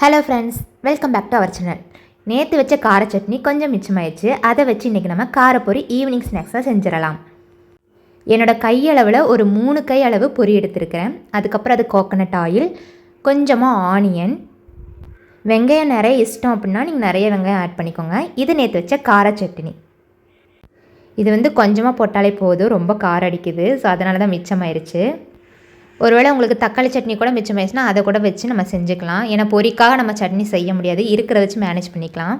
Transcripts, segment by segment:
Hello friends welcome back to our channel நேற்று வச்ச கார சட்னி கொஞ்சம் மிச்சமாயிடுச்சு. அதை வச்சு இன்றைக்கி நம்ம காரப்பொரி ஈவினிங் ஸ்நாக்ஸாக செஞ்சிடலாம். என்னோடய கையளவில் ஒரு மூணு கை அளவு பொரி எடுத்திருக்கிறேன். அதுக்கப்புறம் அது கோகனட் ஆயில் கொஞ்சமாக ஆனியன் வெங்காயம் நிறைய இஷ்டம் அப்படின்னா நீங்கள் நிறைய வெங்காயம் ஆட் பண்ணிக்கோங்க. இது நேற்று வச்ச கார சட்னி. இது வந்து கொஞ்சமாக போட்டாலே போதும். ரொம்ப காரம் அடிக்குது. ஸோ அதனால தான் மிச்சமாயிருச்சு. ஒருவேளை உங்களுக்கு தக்காளி சட்னி கூட மிச்சமாயிடுச்சுன்னா அதை கூட வச்சு நம்ம செஞ்சுக்கலாம். ஏன்னா பொரிக்காக நம்ம சட்னி செய்ய முடியாது. இருக்கிறத வச்சு மேனேஜ் பண்ணிக்கலாம்.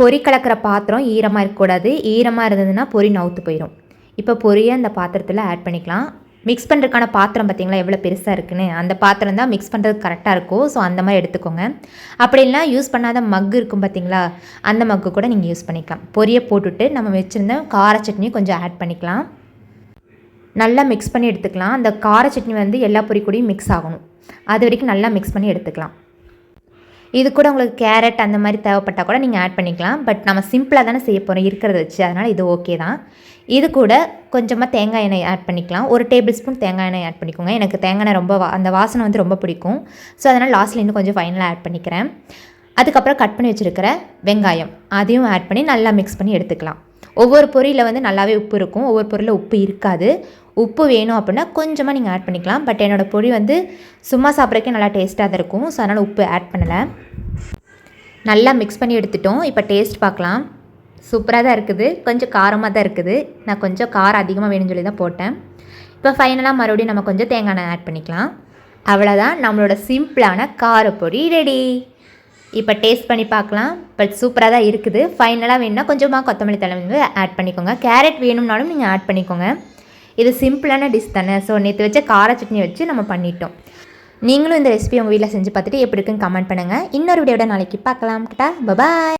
பொரி கலக்கிற பாத்திரம் ஈரமாக இருக்கக்கூடாது ஈரமாக இருந்ததுன்னா பொரி நவுத்து போயிடும் இப்போ பொரியை அந்த பாத்திரத்தில் ஆட் பண்ணிக்கலாம். மிக்ஸ் பண்ணுறதுக்கான பாத்திரம் பார்த்தீங்களா? எவ்வளோ பெருசாக இருக்குன்னு. அந்த பாத்திரம் தான் மிக்ஸ் பண்ணுறதுக்கு கரெக்டாக இருக்கும் ஸோ அந்த மாதிரி எடுத்துக்கோங்க. அப்படி இல்லைனா யூஸ் பண்ணாத மக்கு இருக்கும் பார்த்தீங்களா? அந்த மக்கு கூட நீங்கள் யூஸ் பண்ணிக்கலாம். பொரியை போட்டுட்டு நம்ம வச்சுருந்த கார சட்னியும் கொஞ்சம் ஆட் பண்ணிக்கலாம். நல்லா மிக்ஸ் பண்ணி எடுத்துக்கலாம். அந்த கார சட்னி வந்து எல்லா பொறி கூடயும் மிக்ஸ் ஆகணும். அது வரைக்கும் நல்லா மிக்ஸ் பண்ணி எடுத்துக்கலாம். இது கூட உங்களுக்கு கேரட் அந்த மாதிரி தேவைப்பட்டால் கூட நீங்கள் ஆட் பண்ணிக்கலாம். பட் நம்ம சிம்பிளாக தானே செய்ய போகிறோம் இருக்கிறத வச்சு. அதனால் இது ஓகே தான். இது கூட கொஞ்சமாக தேங்காய் எண்ணெய் ஆட் பண்ணிக்கலாம். ஒரு டேபிள் ஸ்பூன் தேங்காய் எண்ணெய் ஆட் பண்ணிக்கோங்க. எனக்கு தேங்காய் எண்ணெய் ரொம்ப வா- அந்த வாசனை வந்து ரொம்ப பிடிக்கும். ஸோ அதனால் லாஸ்ட்டில் இன்னும் கொஞ்சம் ஃபைனலாக ஆட் பண்ணிக்கிறேன். அதுக்கப்புறம் கட் பண்ணி வச்சுருக்கிற வெங்காயம். அதையும் ஆட் பண்ணி நல்லா மிக்ஸ் பண்ணி எடுத்துக்கலாம். ஒவ்வொரு பொரியில் வந்து நல்லாவே உப்பு இருக்கும். ஒவ்வொரு பொருளில் உப்பு இருக்காது. உப்பு வேணும் அப்படின்னா கொஞ்சமாக நீங்கள் ஆட் பண்ணிக்கலாம். பட் என்னோடய பொரி வந்து சும்மா சாப்பிட்றக்கே நல்லா டேஸ்ட்டாக தான் இருக்கும். ஸோ அதனால் உப்பு ஆட் பண்ணலை. நல்லா மிக்ஸ் பண்ணி எடுத்துட்டோம். இப்போ டேஸ்ட் பார்க்கலாம். சூப்பராக தான் இருக்குது. கொஞ்சம் காரமாக தான் இருக்குது. நான் கொஞ்சம் காரம் அதிகமாக வேணும்னு சொல்லி தான் போட்டேன். இப்போ ஃபைனலாக மறுபடியும் நம்ம கொஞ்சம் தேங்காய் எண்ணெய் ஆட் பண்ணிக்கலாம். அவ்வளோதான் நம்மளோட சிம்பிளான காரப்பொடி ரெடி இப்போ டேஸ்ட் பண்ணி பார்க்கலாம். பட் சூப்பராக தான் இருக்குது. ஃபைனலாக வேணும்னா கொஞ்சமாக கொத்தமல்லி தழை வந்து ஆட் பண்ணிக்கோங்க. கேரட் வேணும்னாலும் நீங்கள் ஆட் பண்ணிக்கோங்க. இது சிம்பிளான டிஷ் தானே. ஸோ நேற்று வச்ச கார சட்னி வச்சு நம்ம பண்ணிட்டோம். நீங்களும் இந்த ரெசிபி உங்கள் வீட்டில் செஞ்சு பார்த்துட்டு எப்படி இருக்குன்னு கமெண்ட் பண்ணுங்கள் இன்னொரு வீடியோட நாளைக்கு பார்க்கலாம். கிட்டா பபாய்